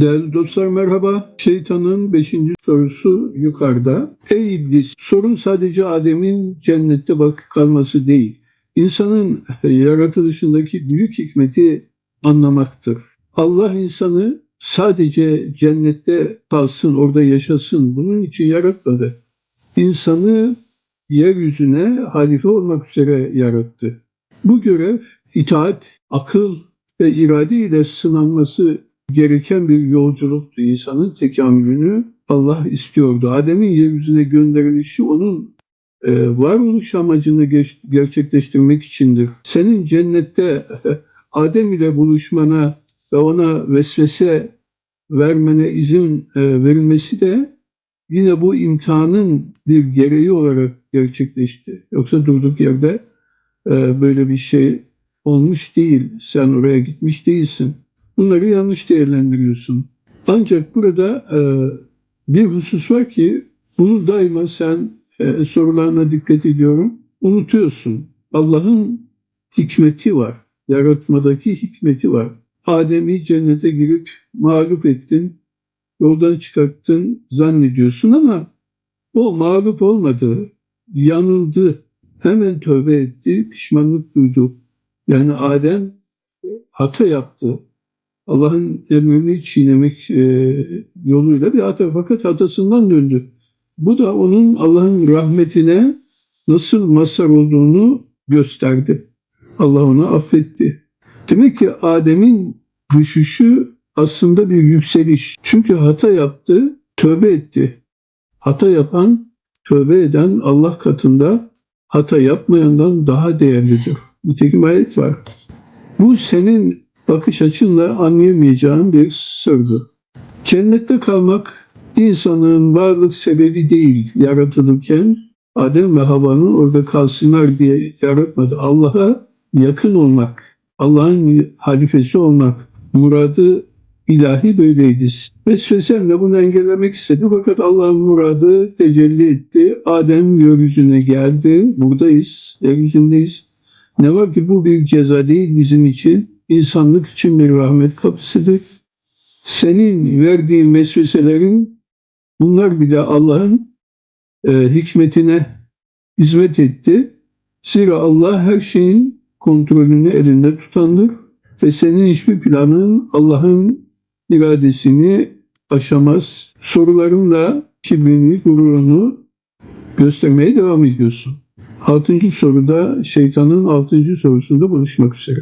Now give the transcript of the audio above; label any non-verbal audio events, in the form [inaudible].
Değerli dostlar merhaba. Şeytanın beşinci sorusu yukarıda. Ey iblis, sorun sadece Adem'in cennette bakı kalması değil. İnsanın yaratılışındaki büyük hikmeti anlamaktır. Allah insanı sadece cennette kalsın, orada yaşasın. Bunun için yaratmadı. İnsanı yeryüzüne halife olmak üzere yarattı. Bu görev itaat, akıl ve irade ile sınanması gereken bir yolculuktu. İnsanın tekamülünü Allah istiyordu. Adem'in yeryüzüne gönderilişi onun e, varoluş amacını geç- gerçekleştirmek içindir. Senin cennette [laughs] Adem ile buluşmana ve ona vesvese vermene izin e, verilmesi de yine bu imtihanın bir gereği olarak gerçekleşti. Yoksa durduk yerde e, böyle bir şey olmuş değil. Sen oraya gitmiş değilsin. Bunları yanlış değerlendiriyorsun. Ancak burada e, bir husus var ki bunu daima sen e, sorularına dikkat ediyorum. Unutuyorsun. Allah'ın hikmeti var. Yaratmadaki hikmeti var. Adem'i cennete girip mağlup ettin, yoldan çıkarttın zannediyorsun ama o mağlup olmadı, yanıldı, hemen tövbe etti, pişmanlık duydu. Yani Adem hata yaptı. Allah'ın emrini çiğnemek e, yoluyla bir hata fakat hatasından döndü. Bu da onun Allah'ın rahmetine nasıl mazhar olduğunu gösterdi. Allah onu affetti. Demek ki Adem'in düşüşü aslında bir yükseliş. Çünkü hata yaptı, tövbe etti. Hata yapan, tövbe eden Allah katında hata yapmayandan daha değerlidir. Nitekim ayet var. Bu senin bakış açınla anlayamayacağın bir sırdı. Cennette kalmak insanın varlık sebebi değil yaratılırken Adem ve Havva'nın orada kalsınlar diye yaratmadı. Allah'a yakın olmak, Allah'ın halifesi olmak, muradı ilahi böyleydi. Vesvesenle bunu engellemek istedi fakat Allah'ın muradı tecelli etti. Adem yeryüzüne geldi. Buradayız, yeryüzündeyiz. Ne var ki bu bir ceza değil bizim için. İnsanlık için bir rahmet kapısıdır. Senin verdiğin vesveselerin bunlar bile Allah'ın e, hikmetine hizmet etti. Zira Allah her şeyin kontrolünü elinde tutandır ve senin hiçbir planın Allah'ın iradesini aşamaz. Sorularınla kibrini, gururunu göstermeye devam ediyorsun. Altıncı soruda şeytanın altıncı sorusunda buluşmak üzere.